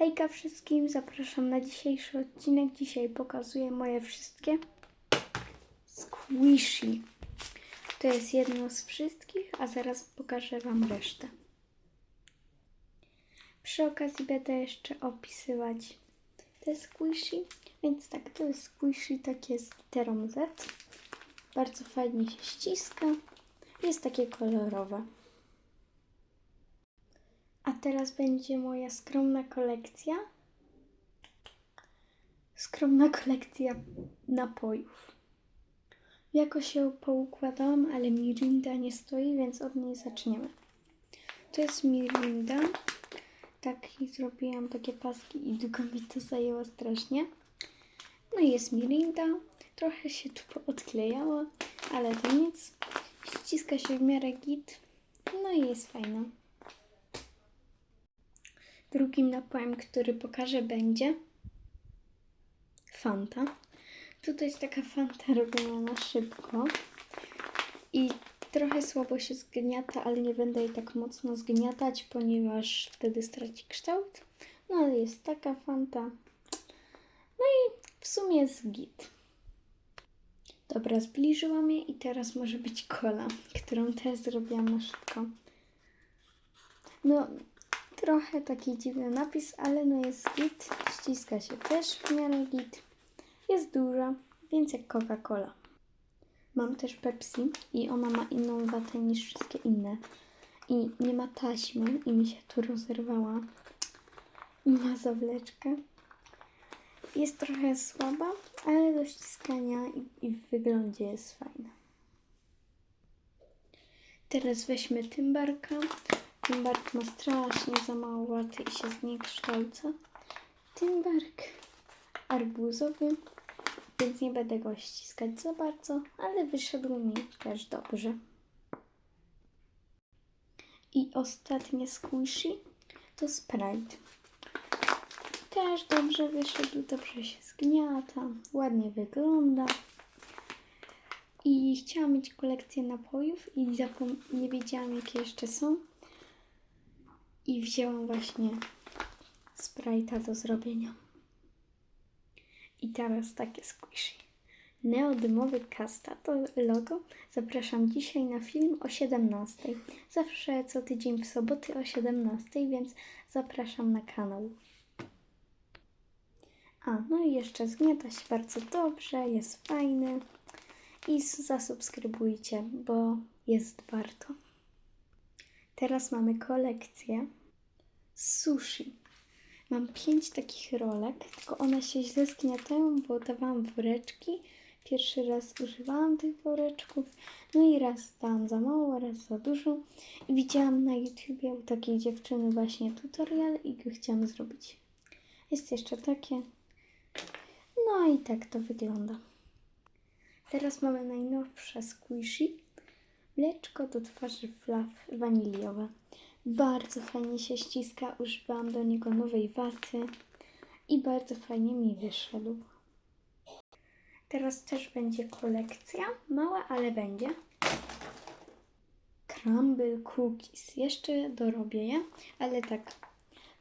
Hejka wszystkim, zapraszam na dzisiejszy odcinek. Dzisiaj pokazuję moje wszystkie squishy. To jest jedno z wszystkich, a zaraz pokażę Wam resztę. Przy okazji będę jeszcze opisywać te squishy. Więc tak, to jest squishy takie z literą Z. Bardzo fajnie się ściska. Jest takie kolorowe. A teraz będzie moja skromna kolekcja. Skromna kolekcja napojów. Jakoś się poukładałam, ale Mirinda nie stoi, więc od niej zaczniemy. To jest Mirinda. Tak i zrobiłam takie paski i długo mi to zajęło strasznie. No i jest Mirinda. Trochę się tu odklejało, ale to nic. Ściska się w miarę git. No i jest fajna. Drugim napojem, który pokażę, będzie Fanta. Tutaj jest taka Fanta robiona na szybko i trochę słabo się zgniata, ale nie będę jej tak mocno zgniatać, ponieważ wtedy straci kształt. No ale jest taka Fanta. No i w sumie jest git. Dobra, zbliżyłam je i teraz może być kola, którą też zrobiłam na szybko. No, trochę taki dziwny napis, ale no jest git. Ściska się też w miarę git. Jest duża, więc jak Coca-Cola. Mam też Pepsi i ona ma inną watę niż wszystkie inne. I nie ma taśmy i mi się tu rozerwała. Ma zawleczkę. Jest trochę słaba, ale do ściskania i, i w wyglądzie jest fajna. Teraz weźmy tymbarka. Tymbark ma strasznie za mało waty i się zniekształca. Tymbark arbuzowy, więc nie będę go ściskać za bardzo, ale wyszedł mi też dobrze. I ostatnie squishy to Sprite. Też dobrze wyszedł, dobrze się zgniata, ładnie wygląda. I chciałam mieć kolekcję napojów i nie wiedziałam jakie jeszcze są. I wzięłam właśnie Sprite'a do zrobienia. I teraz takie squishy. Neodymowy kasta to logo. Zapraszam dzisiaj na film o 17. Zawsze co tydzień w soboty o 17, więc zapraszam na kanał. A, no i jeszcze zgniata się bardzo dobrze, jest fajny. I zasubskrybujcie, bo jest warto. Teraz mamy kolekcję sushi. Mam pięć takich rolek, tylko one się źle zgniatają, bo dawałam woreczki. Pierwszy raz używałam tych woreczków, no i raz dałam za mało, raz za dużo. I widziałam na YouTubie u takiej dziewczyny właśnie tutorial i go chciałam zrobić. Jest jeszcze takie. No i tak to wygląda. Teraz mamy najnowsze squishy. Mleczko do twarzy flaw waniliowe. Bardzo fajnie się ściska. Używałam do niego nowej waty i bardzo fajnie mi wyszedł. Teraz też będzie kolekcja. Mała, ale będzie. Crumble cookies. Jeszcze dorobię je, ale tak.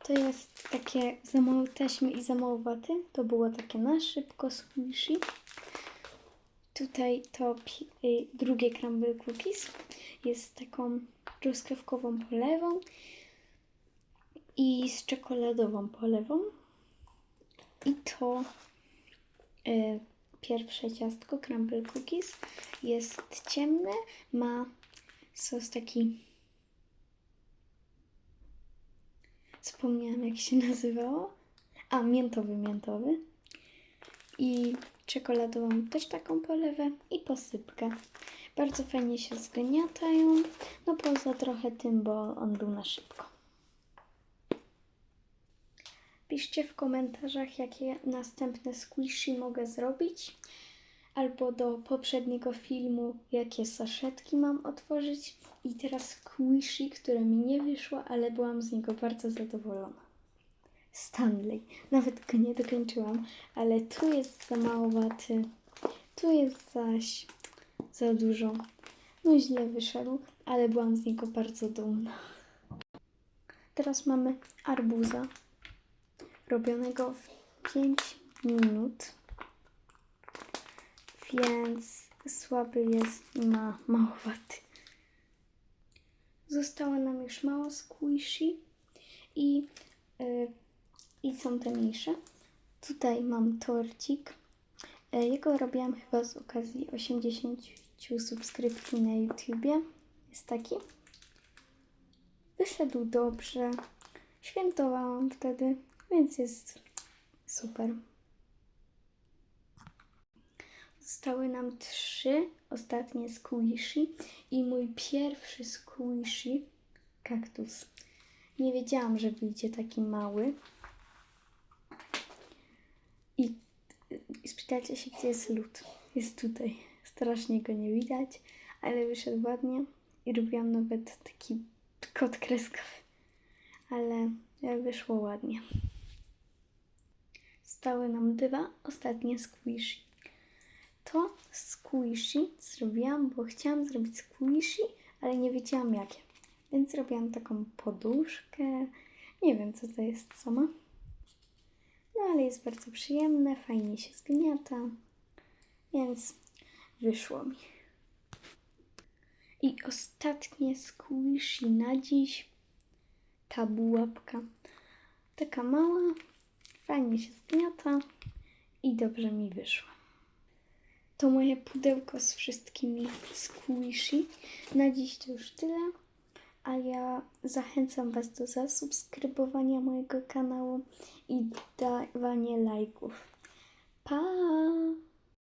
To jest takie za mało taśmy i za mało waty. To było takie na szybko squishy. Tutaj to y, drugie crumble cookies jest taką truskawkową polewą i z czekoladową polewą. I to y, pierwsze ciastko crumble cookies jest ciemne, ma sos taki zapomniałam jak się nazywało. A, miętowy, miętowy. I czekoladową też taką polewę i posypkę. Bardzo fajnie się zgniatają. No poza trochę tym, bo on był na szybko. Piszcie w komentarzach, jakie następne squishy mogę zrobić. Albo do poprzedniego filmu, jakie saszetki mam otworzyć. I teraz squishy, które mi nie wyszło, ale byłam z niego bardzo zadowolona. Stanley. Nawet go nie dokończyłam, ale tu jest za mało tu jest zaś za dużo. No źle wyszedł, ale byłam z niego bardzo dumna. Teraz mamy arbuza. robionego w 5 minut. Więc słaby jest i ma mało waty. Zostało nam już mało squishy i, y, i są te mniejsze. Tutaj mam torcik. E, Jego robiłam chyba z okazji 80 subskrypcji na YouTubie. Jest taki. Wyszedł dobrze. Świętowałam wtedy, więc jest super. Zostały nam trzy ostatnie squishy i mój pierwszy squishy kaktus. Nie wiedziałam, że wyjdzie taki mały. I, i spytajcie się, gdzie jest lód. Jest tutaj. Strasznie go nie widać, ale wyszedł ładnie i robiłam nawet taki kod kreskowy. Ale wyszło ładnie. Stały nam dwa ostatnie squishy. To squishy zrobiłam, bo chciałam zrobić squishy, ale nie wiedziałam jakie. Więc zrobiłam taką poduszkę. Nie wiem, co to jest sama. No ale jest bardzo przyjemne, fajnie się zgniata, więc wyszło mi. I ostatnie squishy na dziś. Ta bułapka. Taka mała, fajnie się zgniata i dobrze mi wyszła. To moje pudełko z wszystkimi squishy. Na dziś to już tyle. A ja zachęcam Was do zasubskrybowania mojego kanału i dawania lajków. Pa!